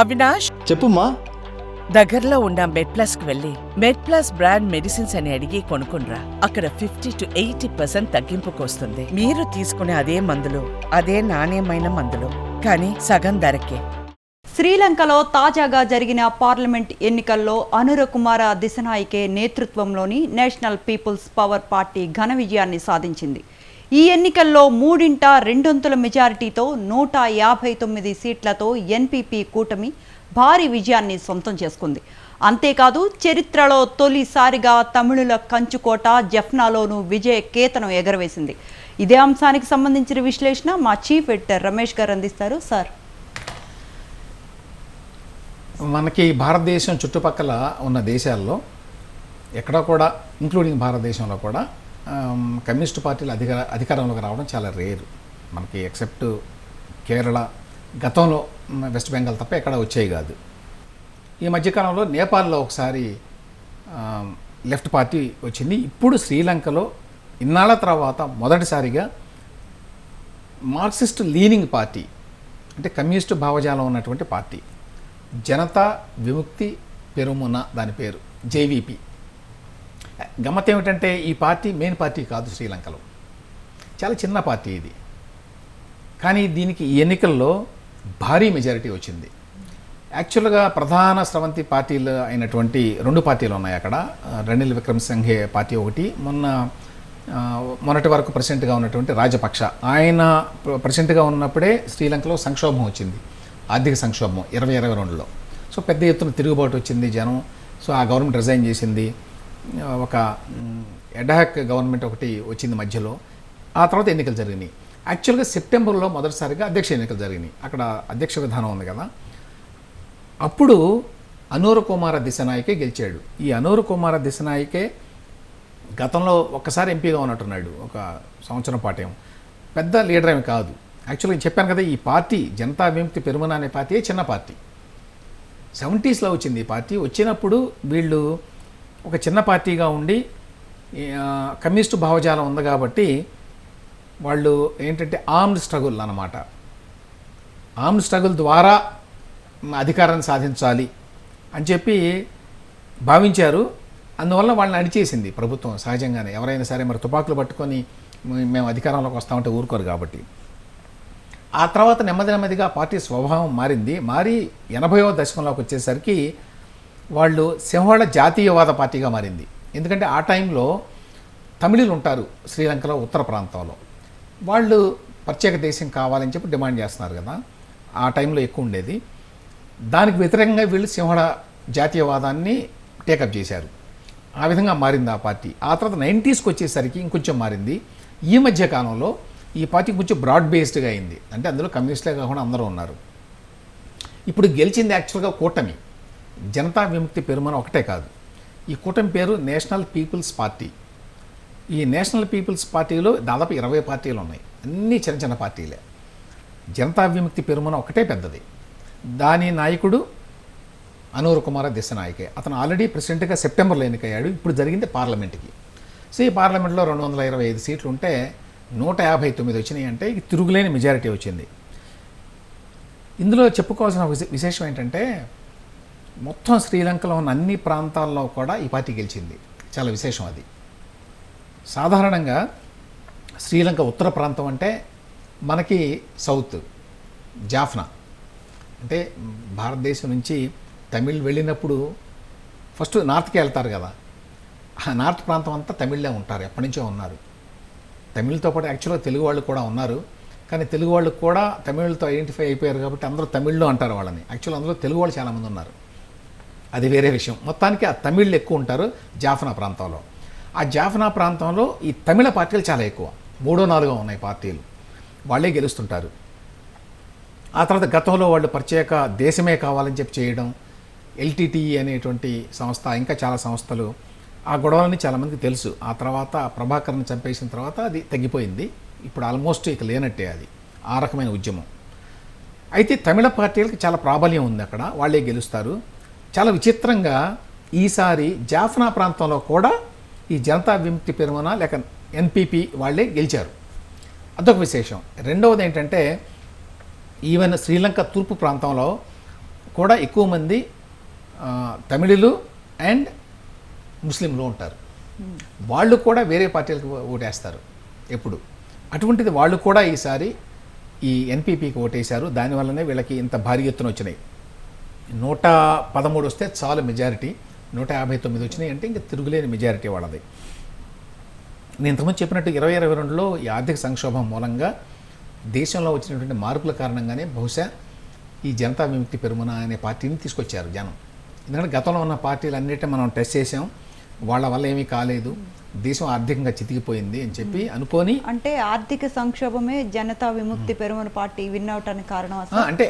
అవినాష్? చెప్పుమా దగ్గరలో ఉన్న మెడ్ ప్లస్కు వెళ్ళి మెడ్ ప్లస్ బ్రాండ్ మెడిసిన్స్ అని అడిగి కొనుక్కునరా అక్కడ ఫిఫ్టీ టు ఎయిటీ పర్సెంట్ తగ్గింపుకు వస్తుంది మీరు తీసుకునే అదే మందులు అదే నాణ్యమైన మందులు. కానీ సగం ధరకే. శ్రీలంకలో తాజాగా జరిగిన పార్లమెంట్ ఎన్నికల్లో అనుర కుమార దిశనాయికే నేతృత్వంలోని నేషనల్ పీపుల్స్ పవర్ పార్టీ ఘన విజయాన్ని సాధించింది. ఈ ఎన్నికల్లో మూడింట రెండొంతుల మెజారిటీతో నూట యాభై తొమ్మిది సీట్లతో ఎన్పీపీ కూటమి భారీ విజయాన్ని సొంతం చేసుకుంది. అంతేకాదు చరిత్రలో తొలిసారిగా తమిళుల కంచుకోట జఫ్నాలోనూ విజయ కేతనం ఎగరవేసింది. ఇదే అంశానికి సంబంధించిన విశ్లేషణ మా చీఫ్ ఎడిటర్ రమేష్ గారు అందిస్తారు. సార్. మనకి భారతదేశం చుట్టుపక్కల ఉన్న దేశాల్లో ఎక్కడ కూడా ఇంక్లూడింగ్ భారతదేశంలో కూడా కమ్యూనిస్ట్ పార్టీలు అధికార అధికారంలోకి రావడం చాలా రేరు. మనకి ఎక్సెప్ట్ కేరళ గతంలో వెస్ట్ బెంగాల్ తప్ప ఎక్కడ వచ్చేవి కాదు. ఈ మధ్యకాలంలో నేపాల్లో ఒకసారి లెఫ్ట్ పార్టీ వచ్చింది. ఇప్పుడు శ్రీలంకలో ఇన్నాళ్ళ తర్వాత మొదటిసారిగా మార్క్సిస్ట్ లీనింగ్ పార్టీ అంటే కమ్యూనిస్ట్ భావజాలం ఉన్నటువంటి పార్టీ జనతా విముక్తి పెరుమున దాని పేరు జేవీపీ. గమ్మత్ ఏమిటంటే ఈ పార్టీ మెయిన్ పార్టీ కాదు శ్రీలంకలో. చాలా చిన్న పార్టీ ఇది. కానీ దీనికి ఈ ఎన్నికల్లో భారీ మెజారిటీ వచ్చింది. యాక్చువల్గా ప్రధాన స్రవంతి పార్టీలు అయినటువంటి రెండు పార్టీలు ఉన్నాయి అక్కడ. రణిల్ విక్రమసింఘే విక్రమ్ పార్టీ ఒకటి మొన్న మొన్నటి వరకు ప్రెసిడెంట్గా ఉన్నటువంటి రాజపక్ష. ఆయన ప్రెసిడెంట్గా ఉన్నప్పుడే శ్రీలంకలో సంక్షోభం వచ్చింది. ఆర్థిక సంక్షోభం ఇరవై ఇరవై రెండులో. సో పెద్ద ఎత్తున తిరుగుబాటు వచ్చింది జనం. సో ఆ గవర్నమెంట్ రిజైన్ చేసింది. ఒక ఎడాక్ గవర్నమెంట్ ఒకటి వచ్చింది మధ్యలో. ఆ తర్వాత ఎన్నికలు జరిగినాయి. యాక్చువల్గా సెప్టెంబర్లో మొదటిసారిగా అధ్యక్ష ఎన్నికలు జరిగినాయి. అక్కడ అధ్యక్ష విధానం ఉంది కదా. అప్పుడు అనూర కుమార దిశనాయకే గెలిచాడు. ఈ అనూర కుమార దిశనాయకే గతంలో ఒక్కసారి ఎంపీగా ఉన్నట్టున్నాడు. ఒక సంవత్సరం పాటేం పెద్ద లీడర్ ఏమి కాదు. యాక్చువల్గా చెప్పాను కదా ఈ పార్టీ జనతా విముక్తి పెరుమన అనే పార్టీ చిన్న పార్టీ. సెవెంటీస్లో వచ్చింది ఈ పార్టీ. వచ్చినప్పుడు వీళ్ళు ఒక చిన్న పార్టీగా ఉండి కమ్యూనిస్టు భావజాలం ఉంది కాబట్టి వాళ్ళు ఏంటంటే ఆర్మ్డ్ స్ట్రగుల్ అన్నమాట. ఆర్మ్డ్ స్ట్రగుల్ ద్వారా అధికారాన్ని సాధించాలి అని చెప్పి భావించారు. అందువల్ల వాళ్ళని అడిచేసింది ప్రభుత్వం సహజంగానే. ఎవరైనా సరే మరి తుపాకులు పట్టుకొని మేము అధికారంలోకి వస్తామంటే ఊరుకోరు కాబట్టి. ఆ తర్వాత నెమ్మది నెమ్మదిగా పార్టీ స్వభావం మారింది. మారి ఎనభైవ దశకంలోకి వచ్చేసరికి వాళ్ళు సింహళ జాతీయవాద పార్టీగా మారింది. ఎందుకంటే ఆ టైంలో తమిళులు ఉంటారు శ్రీలంకలో ఉత్తర ప్రాంతంలో. వాళ్ళు ప్రత్యేక దేశం కావాలని చెప్పి డిమాండ్ చేస్తున్నారు కదా. ఆ టైంలో ఎక్కువ ఉండేది. దానికి వ్యతిరేకంగా వీళ్ళు సింహళ జాతీయవాదాన్ని టేకప్ చేశారు. ఆ విధంగా మారింది ఆ పార్టీ. ఆ తర్వాత నైంటీస్కి వచ్చేసరికి ఇంకొంచెం మారింది. ఈ మధ్య కాలంలో ఈ పార్టీ కొంచెం బ్రాడ్ బేస్డ్గా అయింది. అంటే అందులో కమ్యూనిస్టులే కాకుండా అందరూ ఉన్నారు. ఇప్పుడు గెలిచింది యాక్చువల్గా కూటమి. జనతా విముక్తి పెరుమన ఒకటే కాదు. ఈ కూటమి పేరు నేషనల్ పీపుల్స్ పార్టీ. ఈ నేషనల్ పీపుల్స్ పార్టీలో దాదాపు ఇరవై పార్టీలు ఉన్నాయి. అన్నీ చిన్న చిన్న పార్టీలే. జనతా విముక్తి పెరుమన ఒకటే పెద్దది. దాని నాయకుడు అనూర్ కుమార దిశనాయకే. అతను ఆల్రెడీ ప్రెసిడెంట్గా సెప్టెంబర్లో ఎన్నికయ్యాడు. ఇప్పుడు జరిగింది పార్లమెంట్కి. సో ఈ పార్లమెంట్లో రెండు వందల ఇరవై ఐదు సీట్లు ఉంటే నూట యాభై తొమ్మిది వచ్చినాయి అంటే తిరుగులేని మెజారిటీ వచ్చింది. ఇందులో చెప్పుకోవాల్సిన విశేషం ఏంటంటే మొత్తం శ్రీలంకలో ఉన్న అన్ని ప్రాంతాల్లో కూడా ఈ పార్టీ గెలిచింది. చాలా విశేషం అది. సాధారణంగా శ్రీలంక ఉత్తర ప్రాంతం అంటే మనకి సౌత్ జాఫ్నా. అంటే భారతదేశం నుంచి తమిళ్ వెళ్ళినప్పుడు ఫస్ట్ నార్త్కి వెళ్తారు కదా. ఆ నార్త్ ప్రాంతం అంతా తమిళ్ళే ఉంటారు ఎప్పటి నుంచో ఉన్నారు. తమిళ్తో పాటు యాక్చువల్గా తెలుగు వాళ్ళు కూడా ఉన్నారు. కానీ తెలుగు వాళ్ళు కూడా తమిళ్తో ఐడెంటిఫై అయిపోయారు కాబట్టి అందరూ తమిళ్ళో అంటారు వాళ్ళని. యాక్చువల్ అందులో తెలుగు వాళ్ళు చాలామంది ఉన్నారు. అది వేరే విషయం. మొత్తానికి ఆ తమిళ్ళు ఎక్కువ ఉంటారు జాఫ్నా ప్రాంతంలో. ఆ జాఫ్నా ప్రాంతంలో ఈ తమిళ పార్టీలు చాలా ఎక్కువ. మూడో నాలుగో ఉన్నాయి పార్టీలు. వాళ్ళే గెలుస్తుంటారు. ఆ తర్వాత గతంలో వాళ్ళు ప్రత్యేక దేశమే కావాలని చెప్పి చేయడం ఎల్టీటీఈ అనేటువంటి సంస్థ ఇంకా చాలా సంస్థలు ఆ గొడవలని చాలామందికి తెలుసు. ఆ తర్వాత ప్రభాకర్ని చంపేసిన తర్వాత అది తగ్గిపోయింది. ఇప్పుడు ఆల్మోస్ట్ ఇక లేనట్టే అది. ఆ రకమైన ఉద్యమం. అయితే తమిళ పార్టీలకు చాలా ప్రాబల్యం ఉంది అక్కడ. వాళ్ళే గెలుస్తారు. చాలా విచిత్రంగా ఈసారి జాఫ్నా ప్రాంతంలో కూడా ఈ జనతా విముక్తి పెరుమన లేక ఎన్పిపి వాళ్ళే గెలిచారు. అదొక విశేషం. రెండవది ఏంటంటే ఈవెన్ శ్రీలంక తూర్పు ప్రాంతంలో కూడా ఎక్కువ మంది తమిళులు అండ్ ముస్లింలు ఉంటారు. వాళ్ళు కూడా వేరే పార్టీలకు ఓటేస్తారు ఎప్పుడు. అటువంటిది వాళ్ళు కూడా ఈసారి ఈ ఎన్పీపీకి ఓటేశారు. దానివల్లనే వీళ్ళకి ఇంత భారీ ఎత్తున వచ్చినాయి. నూట పదమూడు వస్తే చాలు మెజారిటీ. నూట యాభై తొమ్మిది వచ్చినాయి అంటే ఇంకా తిరుగులేని మెజారిటీ వాళ్ళది. నేను ఇంతకుముందు చెప్పినట్టు ఇరవై ఇరవై రెండులో ఈ ఆర్థిక సంక్షోభం మూలంగా దేశంలో వచ్చినటువంటి మార్పుల కారణంగానే బహుశా ఈ జనతా విముక్తి పెరుమున అనే పార్టీని తీసుకొచ్చారు జనం. ఎందుకంటే గతంలో ఉన్న పార్టీలు అన్నిటి మనం టెస్ట్ చేసాం వాళ్ళ వల్ల ఏమీ కాలేదు. దేశం ఆర్థికంగా చితికిపోయింది అని చెప్పి అనుకొని అంటే ఆర్థిక సంక్షోభమే జనతా విముక్తి పెరుమన పార్టీ విన్ అవటానికి కారణం అంటే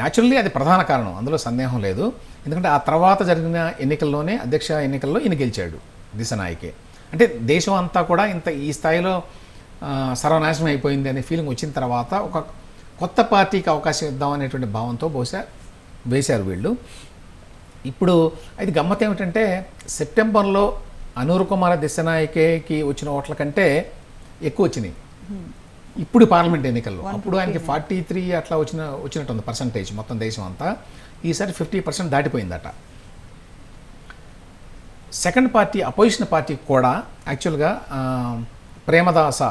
న్యాచురల్లీ అది ప్రధాన కారణం. అందులో సందేహం లేదు. ఎందుకంటే ఆ తర్వాత జరిగిన ఎన్నికల్లోనే అధ్యక్ష ఎన్నికల్లో ఈయన గెలిచాడు దిశనాయకే. అంటే దేశం అంతా కూడా ఇంత ఈ స్థాయిలో సర్వనాశనం అయిపోయింది అనే ఫీలింగ్ వచ్చిన తర్వాత ఒక కొత్త పార్టీకి అవకాశం ఇద్దాం అనేటువంటి భావంతో బహుశా వేశారు వీళ్ళు. ఇప్పుడు అది గమ్మత్ ఏమిటంటే సెప్టెంబర్లో అనూర్ కుమార్ దిశనాయకేకి వచ్చిన ఓట్ల కంటే ఎక్కువ వచ్చినాయి. ఇప్పుడు పార్లమెంట్ ఎన్నికల్లో. అప్పుడు ఆయనకి ఫార్టీ త్రీ అట్లా వచ్చిన వచ్చినట్టుంది పర్సంటేజ్ మొత్తం దేశం అంతా. ఈసారి ఫిఫ్టీ పర్సెంట్ దాటిపోయిందట. సెకండ్ పార్టీ అపోజిషన్ పార్టీకి కూడా యాక్చువల్గా ప్రేమదాస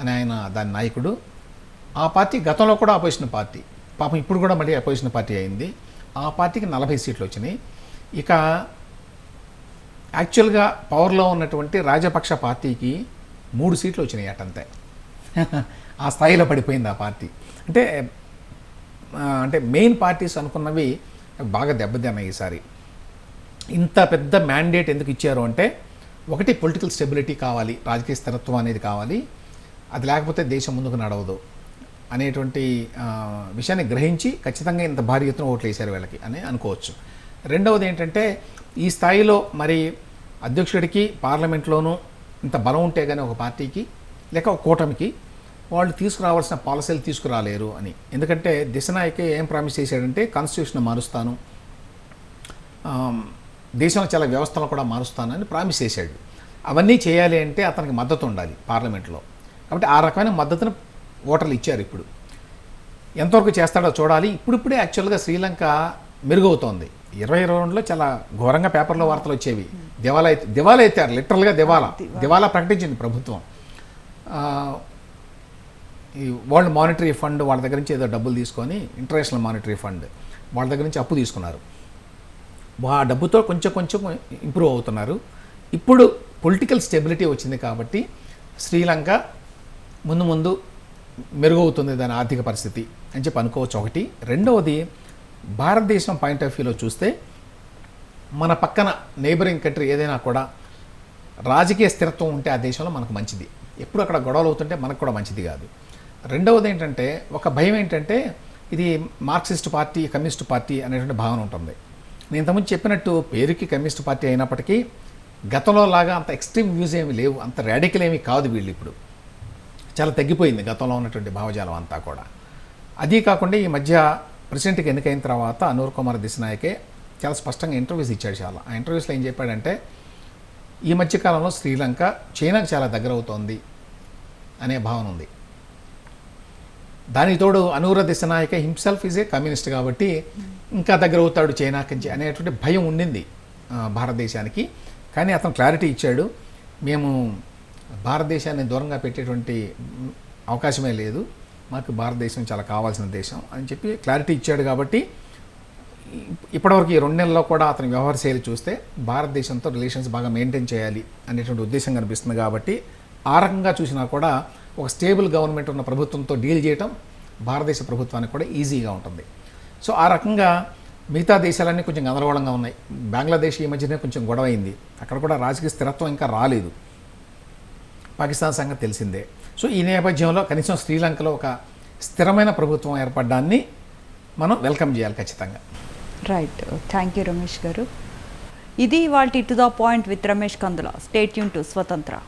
అని ఆయన దాని నాయకుడు. ఆ పార్టీ గతంలో కూడా అపోజిషన్ పార్టీ పాపం ఇప్పుడు కూడా మళ్ళీ అపోజిషన్ పార్టీ అయింది. ఆ పార్టీకి నలభై సీట్లు వచ్చినాయి. ఇక యాక్చువల్గా పవర్లో ఉన్నటువంటి రాజపక్ష పార్టీకి మూడు సీట్లు వచ్చినాయి అటంతే ఆ స్థాయిలో పడిపోయింది ఆ పార్టీ. అంటే అంటే మెయిన్ పార్టీస్ అనుకున్నవి బాగా దెబ్బతిన్నాయి ఈసారి. ఇంత పెద్ద మ్యాండేట్ ఎందుకు ఇచ్చారు అంటే ఒకటి పొలిటికల్ స్టెబిలిటీ కావాలి రాజకీయ స్థిరత్వం అనేది కావాలి అది లేకపోతే దేశం ముందుకు నడవదు అనేటువంటి విషయాన్ని గ్రహించి ఖచ్చితంగా ఇంత భారీ ఎత్తున ఓట్లు వేశారు వీళ్ళకి అని అనుకోవచ్చు. రెండవది ఏంటంటే ఈ స్థాయిలో మరి అధ్యక్షుడికి పార్లమెంట్లోనూ ఇంత బలం ఉంటే కానీ ఒక పార్టీకి లేక ఒక కూటమికి వాళ్ళు తీసుకురావాల్సిన పాలసీలు తీసుకురాలేరు అని. ఎందుకంటే దిశనాయకే ఏం ప్రామిస్ చేశాడంటే కాన్స్టిట్యూషన్ మారుస్తాను. దేశంలో చాలా వ్యవస్థలు కూడా మారుస్తానని ప్రామిస్ చేశాడు. అవన్నీ చేయాలి అంటే అతనికి మద్దతు ఉండాలి పార్లమెంట్లో. కాబట్టి ఆ రకమైన మద్దతును ఓటర్లు ఇచ్చారు ఇప్పుడు. ఎంతవరకు చేస్తాడో చూడాలి. ఇప్పుడిప్పుడే యాక్చువల్గా శ్రీలంక మెరుగవుతోంది. ఇరవై ఇరవై రెండులో చాలా ఘోరంగా పేపర్లో వార్తలు వచ్చేవి. దివాలా అయితే దివాలా ఎత్తారు లిటరల్గా దివాలా. దివాలా. ప్రకటించింది ప్రభుత్వం. ఈ వరల్డ్ మానిటరీ ఫండ్ వాళ్ళ దగ్గర నుంచి ఏదో డబ్బులు తీసుకొని ఇంటర్నేషనల్ మానిటరీ ఫండ్ వాళ్ళ దగ్గర నుంచి అప్పు తీసుకున్నారు. ఆ డబ్బుతో కొంచెం కొంచెం ఇంప్రూవ్ అవుతున్నారు. ఇప్పుడు పొలిటికల్ స్టెబిలిటీ వచ్చింది కాబట్టి శ్రీలంక ముందు ముందు మెరుగవుతుంది దాని ఆర్థిక పరిస్థితి అని చెప్పి అనుకోవచ్చు ఒకటి. రెండవది భారతదేశం పాయింట్ ఆఫ్ వ్యూలో చూస్తే మన పక్కన నైబరింగ్ కంట్రీ ఏదైనా కూడా రాజకీయ స్థిరత్వం ఉంటే ఆ దేశంలో మనకు మంచిది. ఎప్పుడు అక్కడ గొడవలు అవుతుంటే మనకు కూడా మంచిది కాదు. రెండవది ఏంటంటే ఒక భయం ఏంటంటే ఇది మార్క్సిస్ట్ పార్టీ కమ్యూనిస్ట్ పార్టీ అనేటువంటి భావన ఉంటుంది. నేను ఇంతకుముందు చెప్పినట్టు పేరుకి కమ్యూనిస్ట్ పార్టీ అయినప్పటికీ గతంలో లాగా అంత ఎక్స్ట్రీమ్ వ్యూస్ ఏమి లేవు అంత రాడికల్ ఏమీ కాదు వీళ్ళు ఇప్పుడు. చాలా తగ్గిపోయింది గతంలో ఉన్నటువంటి భావజాలం అంతా కూడా. అదీ కాకుండా ఈ మధ్య ప్రెసిడెంట్కి ఎన్నికైన తర్వాత అనూర్ కుమార్ దిశనాయకే చాలా స్పష్టంగా ఇంటర్వ్యూస్ ఇచ్చాడు చాలా. ఆ ఇంటర్వ్యూస్లో ఏం చెప్పాడంటే ఈ మధ్యకాలంలో శ్రీలంక చైనాకు చాలా దగ్గర అవుతోంది అనే భావన ఉంది. దానికి తోడు Anura Dissanayake himself is a communist కాబట్టి ఇంకా దగ్గర అవుతాడు చైనాకించి అనేటువంటి భయం ఉండింది భారతదేశానికి. కానీ అతను క్లారిటీ ఇచ్చాడు. మేము భారతదేశాన్ని దూరంగా పెట్టేటువంటి అవకాశమే లేదు. మాకు భారతదేశం చాలా కావాల్సిన దేశం అని చెప్పి క్లారిటీ ఇచ్చాడు కాబట్టి ఇప్పటివరకు ఈ రెండు నెలల్లో కూడా అతని వ్యవహార శైలి చూస్తే భారతదేశంతో రిలేషన్స్ బాగా మెయింటైన్ చేయాలి అనేటువంటి ఉద్దేశం కనిపిస్తుంది కాబట్టి ఆ రకంగా చూసినా కూడా ఒక స్టేబుల్ గవర్నమెంట్ ఉన్న ప్రభుత్వంతో డీల్ చేయటం భారతదేశ ప్రభుత్వానికి కూడా ఈజీగా ఉంటుంది. సో ఆ రకంగా మిగతా దేశాలన్నీ కొంచెం గందరగోళంగా ఉన్నాయి. బంగ్లాదేశ్ ఈ మధ్యనే కొంచెం గొడవ అయింది అక్కడ కూడా రాజకీయ స్థిరత్వం ఇంకా రాలేదు. పాకిస్తాన్ సంగతి తెలిసిందే. సో ఈ నేపథ్యంలో కనీసం శ్రీలంకలో ఒక స్థిరమైన ప్రభుత్వం ఏర్పడడాన్ని మనం వెల్కమ్ చేయాలి ఖచ్చితంగా. రైట్ థ్యాంక్ యూ రమేష్ గారు. ఇది వాళ్ళ to the point with Ramesh Kandula. Stay Yoon to స్వతంత్ర.